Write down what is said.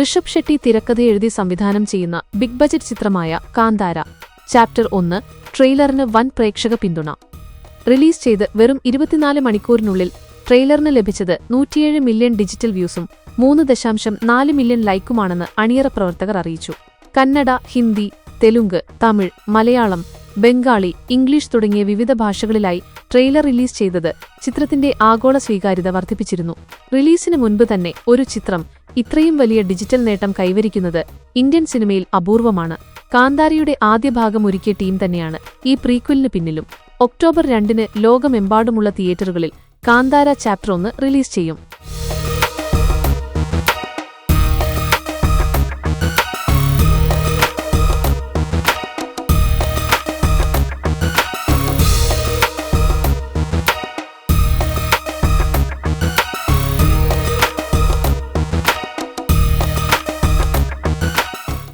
ഋഷഭ് ഷെട്ടി തിരക്കഥ എഴുതി സംവിധാനം ചെയ്യുന്ന ബിഗ് ബജറ്റ് ചിത്രമായ കാന്താര. ചാപ്റ്റർ ഒന്ന് ട്രെയിലറിന് വൻ പ്രേക്ഷക പിന്തുണ. റിലീസ് ചെയ്ത് വെറും ഇരുപത്തിനാല് മണിക്കൂറിനുള്ളിൽ ട്രെയിലറിന് ലഭിച്ചത് നൂറ്റിയേഴ് മില്യൺ ഡിജിറ്റൽ വ്യൂസും മൂന്ന് ദശാംശം നാല് മില്യൺ ലൈക്കുമാണെന്ന് അണിയറ പ്രവർത്തകർ അറിയിച്ചു. കന്നഡ ഹിന്ദി തെലുങ്ക് തമിഴ് മലയാളം ബംഗാളി ഇംഗ്ലീഷ് തുടങ്ങിയ വിവിധ ഭാഷകളിലായി ട്രെയിലർ റിലീസ് ചെയ്തത് ചിത്രത്തിന്റെ ആഗോള സ്വീകാര്യത വർദ്ധിപ്പിച്ചിരുന്നു. റിലീസിന് മുൻപ് തന്നെ ഒരു ചിത്രം ഇത്രയും വലിയ ഡിജിറ്റൽ നേട്ടം കൈവരിക്കുന്നത് ഇന്ത്യൻ സിനിമയിൽ അപൂർവമാണ്. കാന്താരിയുടെ ആദ്യ ഭാഗം ഒരുക്കിയ ടീം തന്നെയാണ് ഈ പ്രീക്വലിന് പിന്നിലും. ഒക്ടോബർ രണ്ടിന് ലോകമെമ്പാടുമുള്ള തിയേറ്ററുകളിൽ കാന്താര ചാപ്റ്റർ ഒന്ന് റിലീസ് ചെയ്യും.